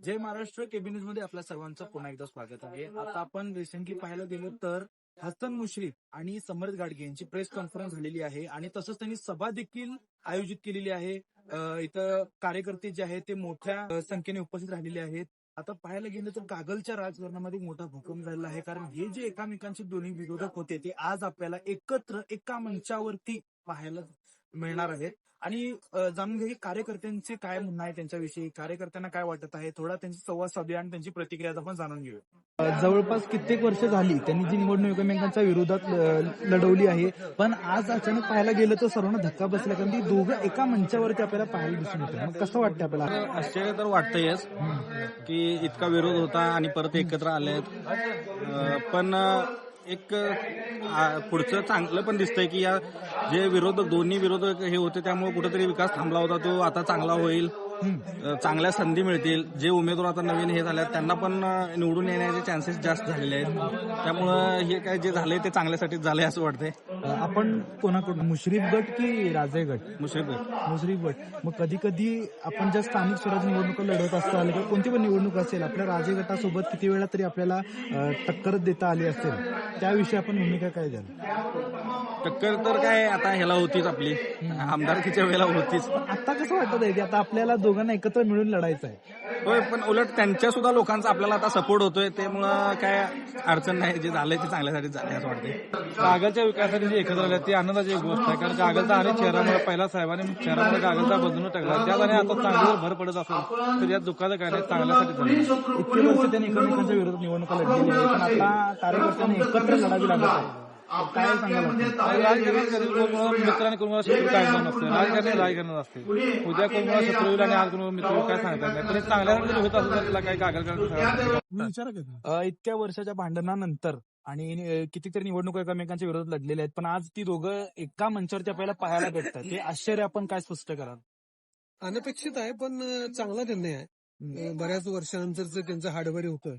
जय महाराष्ट्र केबिनेटमध्ये आपल्या सर्वांचं पुन्हा एकदा स्वागत आहे. आता आपण रिसेंटली पाहायला गेलो तर हसन मुश्रीफ आणि समर्थ गाडगे यांची प्रेस कॉन्फरन्स झालेली आहे आणि तसंच त्यांनी सभा देखील आयोजित केलेली आहे. इथं कार्यकर्ते जे आहेत ते मोठ्या संख्येने उपस्थित राहिलेले आहेत. आता पाहायला गेलं तर कागलच्या राजकारणामध्ये मोठा भूकंप झालेला आहे. कारण हे जे एकामेकांचे दोन्ही विरोधक होते ते आज आपल्याला एकत्र एका मंचावरती पाहायला मिळणार आहेत आणि जाणून की कार्यकर्त्यांचे काय म्हणणं आहे त्यांच्याविषयी? कार्यकर्त्यांना काय वाटत आहे? थोडा त्यांची संवाद साधूया आणि त्यांची प्रतिक्रिया आपण जाणून घेऊया. जवळपास कित्येक वर्ष झाली त्यांनी जी निवडणूक एकमेकांच्या विरोधात लढवली आहे. पण आज अचानक पाहायला गेलं तर सर्वांना धक्का बसला कारण ती दोघं एका मंचावरती आपल्याला पाहायला दिसून येतं. मग कसं वाटतं आपल्याला? आश्चर्य तर वाटतंयच की इतका विरोध होता आणि परत एकत्र आलेत. अं, पण एक पुढचं चांगलं पण दिसतंय की या जे विरोधक दोन्ही विरोधक हे होते त्यामुळे कुठेतरी विकास थांबला होता तो आता चांगला होईल. चांगल्या संधी मिळतील. जे उमेदवार आता नवीन हे झाले आहेत, त्यांना पण निवडून येण्याचे चान्सेस जास्त झालेले आहेत. त्यामुळं हे काय जे झालंय ते चांगल्यासाठीच झालंय असं वाटतंय. आपण कोणाकडून? मुश्रीफ गट की राजे गट? मुश्रीफ मुश्रीफ गट. मग कधी कधी आपण ज्या स्थानिक स्वराज्य निवडणुका लढवत असताल किंवा कोणती पण निवडणूक असेल आपल्या राजे गटासोबत किती वेळा तरी आपल्याला टक्कर देता आली असेल त्याविषयी आपण भूमिका काय द्याल? टक्कर तर काय आता ह्याला होतीच आपली. आमदारकीच्या वेळेला होतीच. आता कसं वाटत आहे की? आता आपल्याला दोघांना एकत्र मिळून लढायचं आहे. होय पण उलट त्यांच्या सुद्धा लोकांचा आपल्याला आता सपोर्ट होतोय त्यामुळं काय अडचण नाही. जे झालंय ते चांगल्यासाठीच झालंय असं वाटतंय. कागलच्या विकासासाठी जे एकत्र आले ती आनंदाची एक गोष्ट आहे. कारण कागलचा अनेक शहरामुळे पहिला साहेबांनी शहरामध्ये कागलचा बदलून टाकला त्यात आणि आता चांगली भर पडत असेल तर यात दुःखाचं काय नाही चांगल्यासाठी झालं इतके वर्ष त्यांनी एकमेकांच्या विरोधात निवडणुका लढलेली आहे पण आता कार्यकर्त्यांना एकत्र लढावी लागत आहे. शत्रू नसते राजकारणी राजकारण असते उद्या कोण मला शत्रू होईल आणि आज कोण मित्र? काय सांगता नाही पण चांगल्यासाठी जर होत असेल तर त्याला काही कागल करायचं अ, इतक्या वर्षाच्या भांडणानंतर आणि कितीतरी निवडणुका एकमेकांच्या विरोधात लढलेल्या आहेत पण आज ती दोघं एका मंचावरती आपल्याला पाहायला भेटतात. हे आश्चर्य आपण काय स्पष्ट कराल? अनपेक्षित आहे पण चांगला निर्णय आहे. बऱ्याच वर्षानंतरच त्यांचं हाडबरी होतं.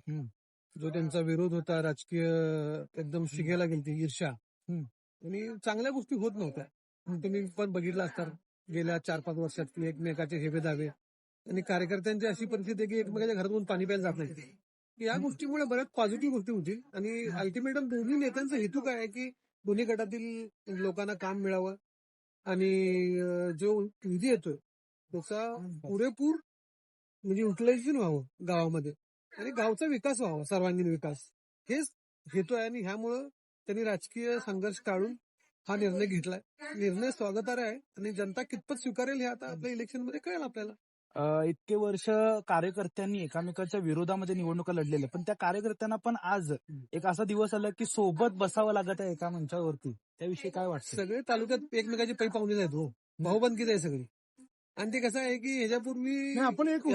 जो त्यांचा विरोध होता राजकीय एकदम शिगेला गेलती ईर्षा. आणि चांगल्या गोष्टी होत नव्हत्या. तुम्ही पण बघितलं असतात गेल्या चार पाच वर्षात की एकमेकाचे हेवे दावे. आणि कार्यकर्त्यांची अशी परिस्थिती आहे की एकमेकाच्या घरातून पाणी प्यायला जात नाही या गोष्टीमुळे बऱ्याच पॉझिटिव्ह गोष्टी होतील आणि अल्टिमेटम दोन्ही नेत्यांचा हेतू काय आहे की दोन्ही गटातील लोकांना काम मिळावं आणि जो निधी येतोय त्याचा पुरेपूर म्हणजे युटिलायझेशन व्हावं गावामध्ये. आणि गावचा विकास व्हावा सर्वांगीण विकास. हेच हेतू आहे आणि ह्यामुळं त्यांनी राजकीय संघर्ष टाळून हा निर्णय घेतलाय. निर्णय स्वागतार्ह आहे आणि जनता कितपत स्वीकारेल हे आता आपल्या इलेक्शनमध्ये कळेल आपल्याला. इतके वर्ष कार्यकर्त्यांनी एकमेकांच्या विरोधामध्ये निवडणुका लढलेल्या पण त्या कार्यकर्त्यांना पण आज एक असा दिवस आला की सोबत बसावं लागत आहे एका मंचावरती. त्याविषयी काय वाटतं? सगळे तालुक्यात एकमेकाचे पै पाहुणे आहेत हो. भाऊबंदकीच आहे सगळी. आणि ते कसं आहे की ह्याच्यापूर्वी आपण एक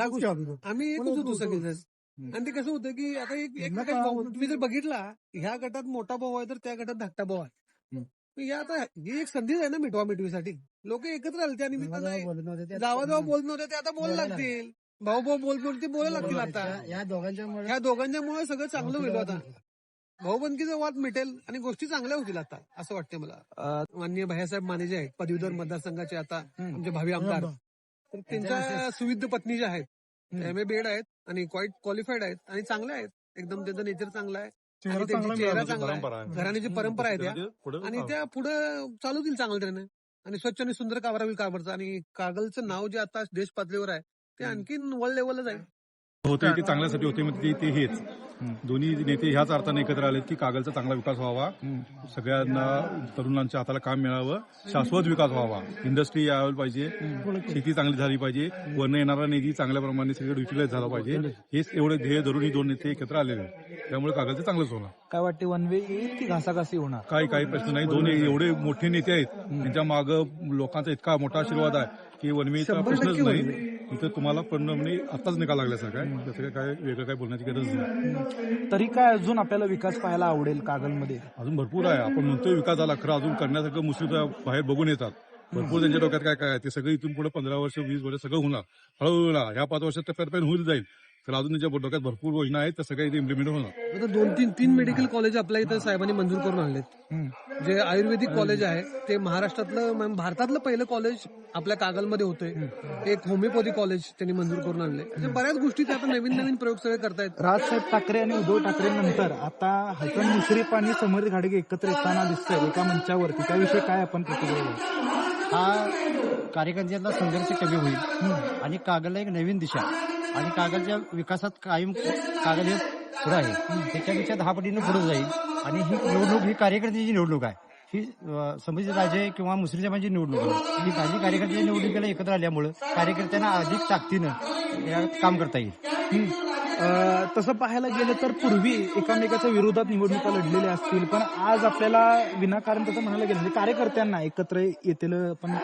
आम्ही एकच होतो हम्म. आणि ते कसं होतं की आता एक तुम्ही जर बघितला ह्या गटात मोठा भाऊ आहे तर त्या गटात धाकटा भाऊ आहे. हे आता ही एक संधीच आहे ना मिठवा मिठवीसाठी. लोक एकत्र आले त्या निमित्तानं जावा जावा बोलत नव्हते ते आता बोलायला लागतील. भाऊ भाऊ बोल बोल ते बोलायला लागतील आता. या दोघांच्या ह्या दोघांच्यामुळे सगळं चांगलं होईल आता. भाऊबंदकीचा वाद मिटेल आणि गोष्टी चांगल्या होतील आता असं वाटतं मला. माननीय भैयासाहेब माने जे आहेत पदवीधर मतदारसंघाचे आता. आमचे भावी आमदार. तर त्यांच्या सुविध पत्नी ज्या आहेत एम ए बीएड आहेत आणि क्वाईट क्वालिफाईड आहेत आणि चांगल्या आहेत. एकदम त्यांचा नेचर चांगला आहे. आणि त्यांची चेहरा चांगला आहे. घराण्याची परंपरा आहे त्या. आणि त्या पुढे चालवतील चांगल्या त्याने. आणि स्वच्छ आणि सुंदर कावरा होईल कारभारचं आणि कागलचं नाव जे आता देश पातळीवर आहे ते आणखीन वर्ल्ड लेवलला जाईल होते ते चांगल्यासाठी होते म्हणजे ते हेच. दोन्ही नेते ह्याच अर्थाने एकत्र आलेत की कागलचा चांगला विकास व्हावा. सगळ्यांना तरुणांच्या हाताला काम मिळावं. शाश्वत विकास व्हावा. इंडस्ट्री यायला पाहिजे. शेती चांगली झाली पाहिजे. वर्ण येणारा निधी चांगल्या प्रमाणे सगळं युटिलाइज झाला पाहिजे. हेच एवढे ध्येय धरून ही दोन नेते एकत्र आलेले आहेत. त्यामुळे कागलचं चांगलंच होणार. काय वाटते वन वे येईल की घासाघासी होणार? काही काही प्रश्न नाही. दोन एवढे मोठे नेते आहेत. त्यांच्या मागं लोकांचा इतका मोठा आशीर्वाद आहे की वनवेचा प्रश्नच नाही. इथं तुम्हाला पण म्हणजे आताच निकाल लागल्यासारखं आहे त्याचं काय वेगळं काय बोलण्याची गरज नाही. तरी काय अजून आपल्याला विकास पाहायला आवडेल कागलमध्ये? अजून भरपूर आहे. आपण म्हणतोय विकास झाला खरं. अजून करण्यासारखं मुस्लिम बाहेर बघून येतात. भरपूर त्यांच्या डोक्यात काय काय आहे? ते सगळं इथून पुढे पंधरा वर्ष वीस वर्ष सगळं होणार. हळूहळू ह्या पाच वर्षात टप्प्याटप्प्याने होईल जाईल. तर अजून ज्या डोक्यात भरपूर योजना आहेत त्या सगळ्या इथे इम्प्लिमेंट होणार. आता दोन तीन तीन मेडिकल कॉलेज आपल्या इथं साहेबांनी मंजूर करून आणलेत. जे आयुर्वेदिक कॉलेज आहे ते महाराष्ट्रातलं म्हणजे भारतातलं पहिलं कॉलेज आपल्या कागलमध्ये होतंय. एक होमिओपॅथी कॉलेज त्यांनी मंजूर करून आणले बऱ्याच गोष्टी ते आता नवीन नवीन प्रयोग सगळे करतायत. राजसाहेब ठाकरे आणि उद्धव ठाकरे नंतर आता हसन मुश्रीफ आणि समर्थ घाडगे एकत्र येताना दिसतंय. एका मंचावरती. त्याविषयी काय आपण प्रतिक्रिया द्याल? हा कार्यकर्त्यांचा संघर्ष कमी होईल आणि कागलला एक नवीन दिशा. आणि कागलच्या विकासात कायम कागल हे पुढे आहे. त्याच्यापेक्षा दहा पटीनं पुढे जाईल. आणि ही निवडणूक ही कार्यकर्त्याची निवडणूक आहे ही अं, राजे किंवा मुस्लिम समाजाची निवडणूक आहे. ही काही कार्यकर्त्याच्या निवडणुकीला एकत्र आल्यामुळे कार्यकर्त्यांना अधिक ताकदीनं यात काम करता येईल. तसं पाहायला गेलं तर पूर्वी एकामेकाच्या विरोधात निवडणुका लढलेल्या असतील पण आज आपल्याला विनाकारण तसं म्हणायला गेलं म्हणजे कार्यकर्त्यांना एकत्र येतील पण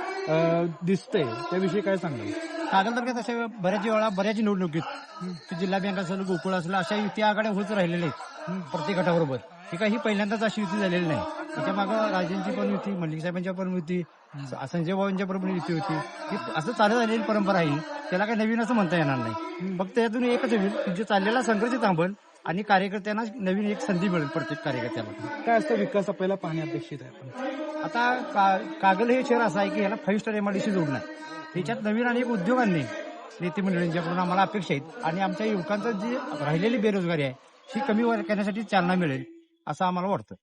दिसतंय. त्याविषयी काय सांगाल? कागल तालुक्यात अशा बऱ्याच वेळा बऱ्याच निवडणुकीत ते जिल्हा बँक असेल गोकुळ असेल अशा युती आघाड्या होत राहिलेल्या आहेत प्रत्येक गटाबरोबर. ही काही पहिल्यांदाच अशी युती झालेली नाही. त्याच्या मागं राजेंची पण युती मल्लिक साहेबांच्या पण युती संजय भाऊंच्या बरोबर युती होती. ही असं चालत आलेली परंपरा आहे त्याला काही नवीन असं म्हणता येणार नाही. फक्त यातून एकच होईल जे चाललेला संघर्ष थांबल आणि कार्यकर्त्यांना नवीन एक संधी मिळेल प्रत्येक कार्यकर्त्याला. काय असतं विकास आपल्याला पाहणे अपेक्षित आहे आता का- कागल हे शहर असं आहे की ह्याला फाईव्ह स्टार एमआरडीसी आहे त्याच्यात नवीन अनेक उद्योगांनी नेते मंडळींच्याकडून आम्हाला अपेक्षा आहेत आणि आमच्या युवकांचं जी राहिलेली बेरोजगारी आहे ही कमी करण्यासाठी चालना मिळेल असं आम्हाला वाटतं.